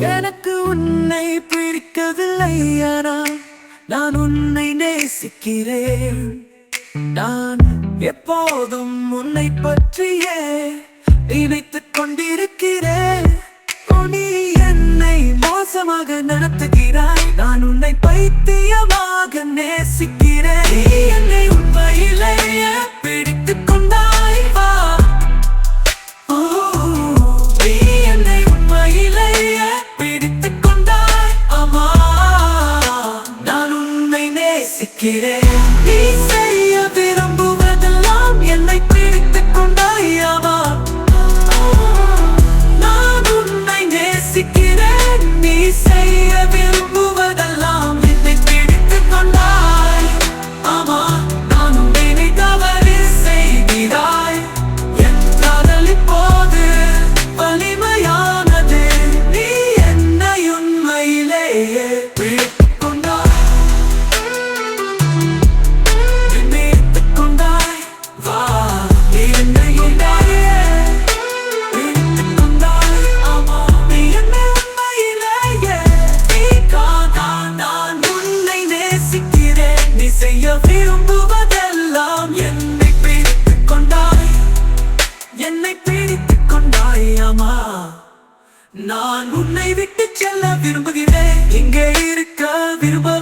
எனக்கு உன்னை பிடிக்கவில்லை ஆனால் நான் உன்னை நேசிக்கிறேன். நான் எப்போதும் உன்னை பற்றியே நினைத்துக் கொண்டிருக்கிறேன். நீ என்னை மோசமாக நடத்துகிறாய். நான் உன்னை பைத்தியமாக நேசிக்கிறேன். நீ என்னை உண்மையிலேயே பிடித்துக் கொண்டாய். வா. ஓ, நீ என்னை உண்மையிலேயே பிடித்துக் கொண்டாய். அம்மா நான் உன்னை நேசிக்கிறேன். நீ நான் உன்னை விட்டு செல்ல விரும்புகிறேன். இங்கே இருக்க விரும்ப